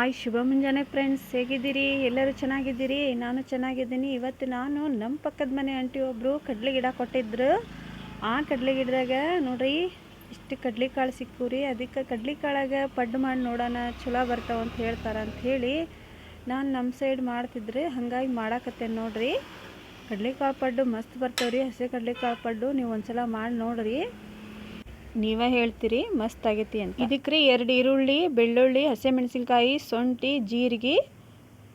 Hi ಶುಭ ಮುಂಜಾನೆ friends ಹೇಗಿದ್ದೀರಿ? ಎಲ್ಲರೂ ಚೆನ್ನಾಗಿದ್ದೀರಿ? ನಾನು ಚೆನ್ನಾಗಿದ್ದೀನಿ. ಇವತ್ತು ನಾನು ನಮ್ಮ ಪಕ್ಕದ ಮನೆ ಆಂಟಿ ಒಬ್ಬರು ಕಡಲೆ ಗಿಡ ಕೊಟ್ಟಿದ್ರು. ಆ ಕಡಲೆ ಗಿಡದಾಗ ನೋಡ್ರಿ, ಇಷ್ಟು ಕಡಲೆ ಕಾಳು ಸಿಕ್ಕು ರೀ. ಅದಕ್ಕೆ ಕಡಲೆ ಕಾಳಾಗ ಪಡ್ಡು ಮಾಡಿ ನೋಡೋಣ ಚಲೋ ಬರ್ತಾವ ಅಂತ ಹೇಳ್ತಾರೆ ಅಂತ ಹೇಳಿ ನಾನು ನಮ್ಮ ಸೈಡ್ ಮಾಡ್ತಿದ್ರೆ ಹಾಗಾಗಿ ಮಾಡಾಕತ್ತೇನೆ ನೋಡ್ರಿ. ಕಡ್ಲೆಕಾಳು ಪಡ್ಡು ಮಸ್ತ್ ಬರ್ತಾವ್ರಿ ಹಸಿ ಕಡ್ಲೆಕಾಳು ಪಡ್ಡು ನೀವು ಒಂದ್ಸಲ ಮಾಡಿ ನೋಡ್ರಿ. ನೀವೇ ಹೇಳ್ತೀರಿ, ಮಸ್ತ್ ಆಗೈತಿ ಅಂತ. ಇದಕ್ಕೆ ರೀ ಎರಡು ಈರುಳ್ಳಿ, ಬೆಳ್ಳುಳ್ಳಿ, ಹಸಿಮೆಣಸಿನ್ಕಾಯಿ ಶುಂಠಿ ಜೀರಿಗೆ,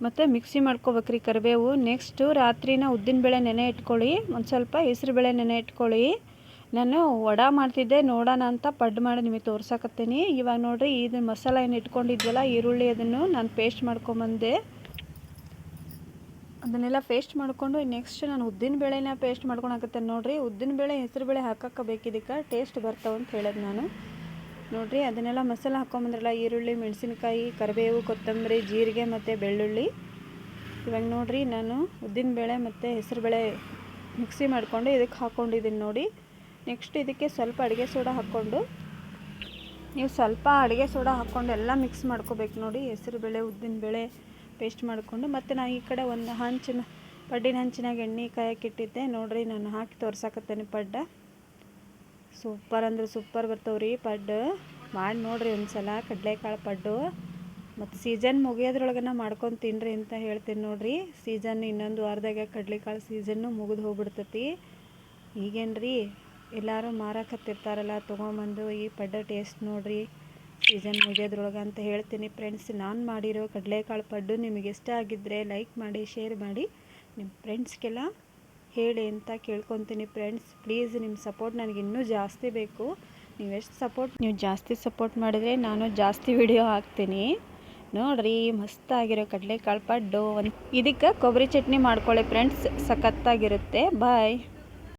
ಮತ್ತು ಮಿಕ್ಸಿ ಮಾಡ್ಕೋಬೇಕ್ರಿ ಕರಿಬೇವು. ನೆಕ್ಸ್ಟು ರಾತ್ರಿನ ಉದ್ದಿನಬೇಳೆ ನೆನೆ ಇಟ್ಕೊಳ್ಳಿ, ಒಂದು ಸ್ವಲ್ಪ ಹೆಸ್ರುಬೇಳೆ ನೆನೆ ಇಟ್ಕೊಳ್ಳಿ. ನಾನು ವಡ ಮಾಡ್ತಿದ್ದೆ, ನೋಡೋಣ ಅಂತ ಪಡ್ಡು ಮಾಡಿ ನಿಮಗೆ ತೋರ್ಸಕತ್ತೀನಿ. ಇವಾಗ ನೋಡಿರಿ, ಇದು ಮಸಾಲ ಏನು ಇಟ್ಕೊಂಡಿದ್ವಲ್ಲ, ಈರುಳ್ಳಿ ಅದನ್ನು ನಾನು ಪೇಸ್ಟ್ ಮಾಡ್ಕೊಂಬಂದೆ. ಅದನ್ನೆಲ್ಲ ಪೇಸ್ಟ್ ಮಾಡಿಕೊಂಡು ನೆಕ್ಸ್ಟ್ ನಾನು ಉದ್ದಿನ ಬೇಳೆನ ಪೇಸ್ಟ್ ಮಾಡ್ಕೊಳಕತ್ತೆ ನೋಡಿರಿ. ಉದ್ದಿನ ಬೇಳೆ, ಹೆಸರು ಬೇಳೆ ಹಾಕಕ್ಕೆ ಬೇಕಿದ್ದಕ್ಕೆ ಟೇಸ್ಟ್ ಬರ್ತಾವೆ ಅಂತ ಹೇಳೋದು ನಾನು. ನೋಡಿರಿ, ಅದನ್ನೆಲ್ಲ ಮಸಾಲೆ ಹಾಕೊಂಬಂದ್ರಲ್ಲ, ಈರುಳ್ಳಿ, ಮೆಣಸಿನಕಾಯಿ, ಕರಿಬೇವು, ಕೊತ್ತಂಬರಿ, ಜೀರಿಗೆ ಮತ್ತು ಬೆಳ್ಳುಳ್ಳಿ. ಇವಾಗ ನೋಡಿರಿ, ನಾನು ಉದ್ದಿನ ಬೇಳೆ ಮತ್ತು ಹೆಸರು ಬೇಳೆ ಮಿಕ್ಸಿ ಮಾಡಿಕೊಂಡು ಇದಕ್ಕೆ ಹಾಕ್ಕೊಂಡಿದ್ದೀನಿ ನೋಡಿ. ನೆಕ್ಸ್ಟ್ ಇದಕ್ಕೆ ಸ್ವಲ್ಪ ಅಡುಗೆ ಸೋಡಾ ಹಾಕ್ಕೊಂಡು, ನೀವು ಸ್ವಲ್ಪ ಅಡುಗೆ ಸೋಡಾ ಹಾಕ್ಕೊಂಡು ಎಲ್ಲ ಮಿಕ್ಸ್ ಮಾಡ್ಕೋಬೇಕು ನೋಡಿ. ಹೆಸರು ಬೇಳೆ, ಉದ್ದಿನ ಬೇಳೆ ಪೇಸ್ಟ್ ಮಾಡಿಕೊಂಡು, ಮತ್ತು ನಾನು ಈ ಕಡೆ ಒಂದು ಹಂಚಿನ, ಪಡ್ಡಿನ ಹಂಚಿನಾಗ ಎಣ್ಣೆ ಕಾಯಕ್ಕೆ ಇಟ್ಟಿದ್ದೆ. ನೋಡ್ರಿ, ನಾನು ಹಾಕಿ ತೋರ್ಸಾಕತ್ತೇನೆ ಪಡ್ಡ. ಸೂಪರ್ ಅಂದ್ರೆ ಸೂಪರ್ ಬರ್ತಾವ್ರಿ ಪಡ್ಡು. ಮಾಡಿ ನೋಡ್ರಿ ಒಂದು ಸಲ ಕಡಲೆಕಾಳು ಪಡ್ಡು. ಮತ್ತು ಸೀಸನ್ ನಾ ಮಾಡ್ಕೊಂಡು ತಿನ್ನಿರಿ ಅಂತ ಹೇಳ್ತೀನಿ ನೋಡ್ರಿ. ಸೀಸನ್ ಇನ್ನೊಂದು ವಾರದಾಗ ಕಡಲೆಕಾಳು ಸೀಸನ್ನು ಮುಗಿದು ಹೋಗ್ಬಿಡ್ತೈತಿ. ಈಗೇನು ರೀ ಎಲ್ಲರೂ ಮಾರಕತ್ತಿರ್ತಾರಲ್ಲ, ತೊಗೊಂಬಂದು ಈ ಪಡ್ಡ ಟೇಸ್ಟ್ ನೋಡ್ರಿ. ಸೀಸನ್ ಮುಗಿಯೋದ್ರೊಳಗೆ ಅಂತ ಹೇಳ್ತೀನಿ ಫ್ರೆಂಡ್ಸ್ ನಾನು ಮಾಡಿರೋ ಕಡಲೆಕಾಳು ಪಡ್ಡು ನಿಮಗೆ ಇಷ್ಟ ಆಗಿದ್ದರೆ ಲೈಕ್ ಮಾಡಿ ಶೇರ್ ಮಾಡಿ. ನಿಮ್ಮ ಫ್ರೆಂಡ್ಸ್ಗೆಲ್ಲ ಹೇಳಿ ಅಂತ ಕೇಳ್ಕೊತೀನಿ ಫ್ರೆಂಡ್ಸ್ ಪ್ಲೀಸ್ ನಿಮ್ಮ ಸಪೋರ್ಟ್ ನನಗೆ ಇನ್ನೂ ಜಾಸ್ತಿ ಬೇಕು. ನೀವೆಷ್ಟು ಸಪೋರ್ಟ್ ನೀವು ಜಾಸ್ತಿ ಸಪೋರ್ಟ್ ಮಾಡಿದರೆ ನಾನು ಜಾಸ್ತಿ ವಿಡಿಯೋ ಹಾಕ್ತೀನಿ. ನೋಡ್ರಿ ಮಸ್ತಾಗಿರೋ ಕಡಲೆಕಾಳು ಪಡ್ಡು. ಒಂದು ಇದಕ್ಕೆ ಕೊಬ್ಬರಿ ಚಟ್ನಿ ಮಾಡ್ಕೊಳ್ಳಿ ಫ್ರೆಂಡ್ಸ್ ಸಖತ್ತಾಗಿರುತ್ತೆ. ಬಾಯ್